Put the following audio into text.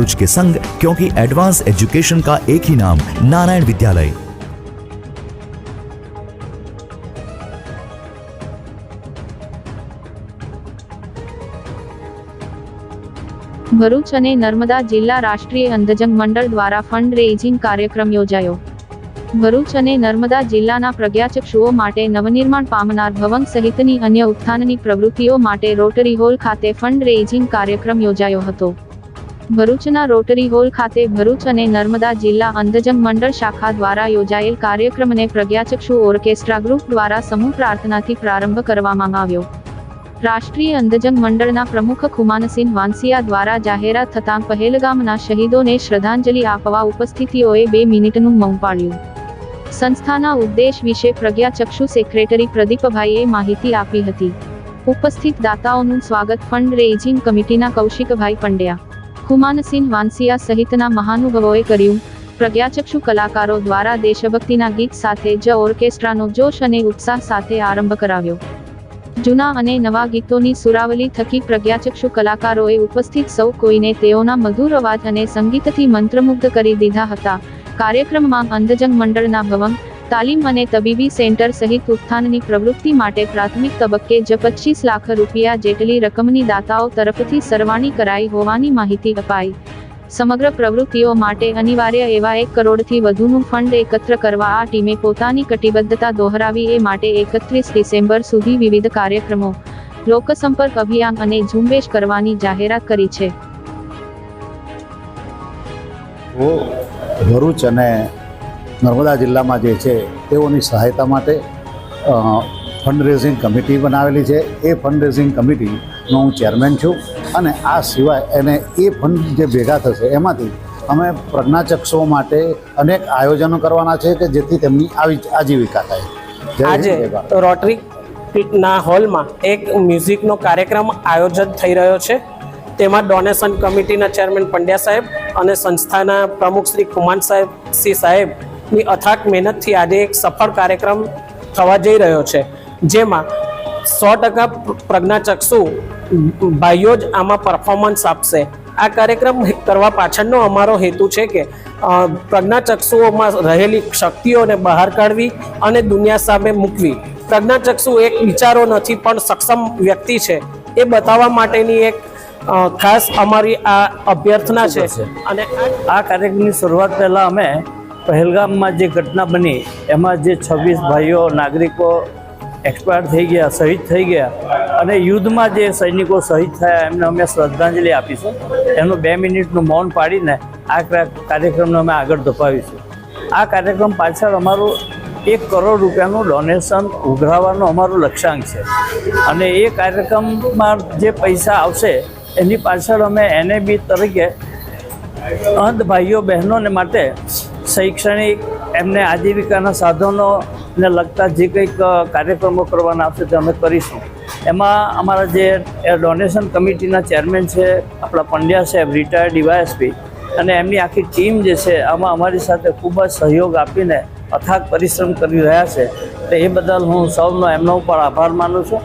भरूच के संग क्योंकि एडवांस एजुकेशन का एक ही नाम नारायण विद्यालय ભરૂચ અને નર્મદા જિલ્લા રાષ્ટ્રીય અંધજંગ મંડળ દ્વારા ફંડ રેઇઝિંગ કાર્યક્રમ યોજાયો ભરૂચ અને નર્મદા જિલ્લાના પ્રજ્ઞાચક્ષુઓ માટે નવનિર્માણ પામનાર ભવન સહિતની અન્ય ઉત્થાનની પ્રવૃત્તિઓ માટે રોટરી હોલ ખાતે ફંડ રેઇઝિંગ કાર્યક્રમ યોજાયો હતો ભરૂચના રોટરી હોલ ખાતે ભરૂચ અને નર્મદા જિલ્લા અંધજન મંડળ શાખા દ્વારા યોજાયેલ કાર્યક્રમને પ્રજ્ઞાચક્ષુ ઓર્કેસ્ટ્રા ગ્રુપ દ્વારા સમૂહ પ્રાર્થનાથી પ્રારંભ કરવામાં આવ્યો. રાષ્ટ્રીય અંધજન મંડળના પ્રમુખ ખુમાનસિંહ વાંસિયા દ્વારા જાહેરાત થતાં પહેલગામના શહીદોને શ્રદ્ધાંજલિ આપવા ઉપસ્થિતિઓએ બે મિનિટનું મૌન પાડ્યું સંસ્થાના ઉદ્દેશ વિશે પ્રજ્ઞાચક્ષુ સેક્રેટરી પ્રદીપભાઈએ માહિતી આપી હતી. ઉપસ્થિત દાતાઓનું સ્વાગત ફંડ રેઇઝિંગ કમિટીના કૌશિકભાઈ પંડ્યા. ખુમાનસિંહ વાંસિયા સહિતના મહાનુભાવોએ કર્યું. પ્રજ્ઞાચક્ષુ કલાકારો દ્વારા દેશભક્તિના ગીત સાથે જ ઓર્કેસ્ટ્રાનો જોશ અને ઉત્સાહ સાથે આરંભ કરાવ્યો. જૂના અને નવા ગીતોની સુરાવલી થકી પ્રજ્ઞાચક્ષુ કલાકારોએ ઉપસ્થિત સૌ કોઈને તેઓના મધુર અવાજ અને સંગીતથી મંત્રમુગ્ધ કરી દીધા હતા. કાર્યક્રમમાં અંધજંગ મંડળના ભવન તાલીમ અને તબીબી સેન્ટર સહિત ઉત્થાનની પ્રવૃત્તિ માટે પ્રાથમિક તબક્કે જ પચીસ લાખ રૂપિયા જેટલી રકમની દાતાઓ તરફથી સરવાણી કરાઈ હોવાની માહિતી અપાઈ. સમગ્ર પ્રવૃત્તિઓ માટે અનિવાર્ય એવા એક કરોડથી વધુનું ફંડ એકત્ર કરવા આ ટીમે પોતાની કટિબદ્ધતા દોહરાવી એ માટે એકત્રીસ ડિસેમ્બર સુધી વિવિધ કાર્યક્રમો, લોકસંપર્ક અભિયાન અને ઝુંબેશ કરવાની જાહેરાત કરી છે. ભરૂચ અને નર્મદા જિલ્લામાં જે છે તેઓની સહાયતા માટે ફંડ રેઝિંગ કમિટી બનાવેલી છે. એ ફંડ રેઝિંગ કમિટીનો હું ચેરમેન છું અને આ સિવાય એને એ ફંડ જે ભેગા થશે એમાંથી અમે પ્રજ્ઞાચક્ષુઓ માટે અનેક આયોજનો કરવાના છે કે જેથી તેમની આવી આજીવિકા થાય. આજે રોટરી ના હોલમાં એક મ્યુઝિકનો કાર્યક્રમ આયોજન થઈ રહ્યો છે. તેમાં ડોનેશન કમિટીના ચેરમેન પંડ્યા સાહેબ અને સંસ્થાના પ્રમુખ શ્રી કુમાર સાહેબ સિંહ સાહેબની અથાક મહેનતથી આજે એક સફળ કાર્યક્રમ થવા જઈ રહ્યો છે. જેમાં સો ટકા પ્રજ્ઞાચક્ષુ ભાઈઓ જ આમાં પરફોર્મન્સ આપશે. આ કાર્યક્રમ કરવા પાછળનો અમારો હેતુ છે કે પ્રજ્ઞાચક્ષુઓમાં રહેલી શક્તિઓને બહાર કાઢવી અને દુનિયા સામે મૂકવી. પ્રજ્ઞાચક્ષુ એક વિચારો નથી પણ સક્ષમ વ્યક્તિ છે. એ બતાવવા માટેની એક ખાસ અમારી આ અભ્યર્થના છે. અને આ કાર્યક્રમની શરૂઆત પહેલાં અમે પહેલગામમાં જે ઘટના બની, એમાં જે છવ્વીસ ભાઈઓ નાગરિકો એક્સપાયર થઈ ગયા, શહીદ થઈ ગયા અને યુદ્ધમાં જે સૈનિકો શહીદ થયા, એમને અમે શ્રદ્ધાંજલિ આપીશું. એનું બે મિનિટનું મૌન પાડીને આ કાર્યક્રમને અમે આગળ ધપાવીશું. આ કાર્યક્રમ પાછળ અમારું એક કરોડ રૂપિયાનું ડોનેશન ઉઘરાવવાનું અમારું લક્ષ્યાંક છે. અને એ કાર્યક્રમમાં જે પૈસા આવશે, એની પાછળ અમે એને બી તરીકે અંધ ભાઈઓ બહેનોને માટે શૈક્ષણિક એમને આજીવિકાના સાધનોને લગતા જે કંઈક કાર્યક્રમો કરવાના આવશે તે અમે કરીશું. એમાં અમારા જે ડોનેશન કમિટીના ચેરમેન છે, આપણા પંડ્યા સાહેબ રિટાયર્ડ ડીવાયએસપી અને એમની આખી ટીમ જે છે, આમાં અમારી સાથે ખૂબ જ સહયોગ આપીને અથાગ પરિશ્રમ કરી રહ્યા છે. તો એ બદલ હું સૌનો એમનો પણ આભાર માનું છું.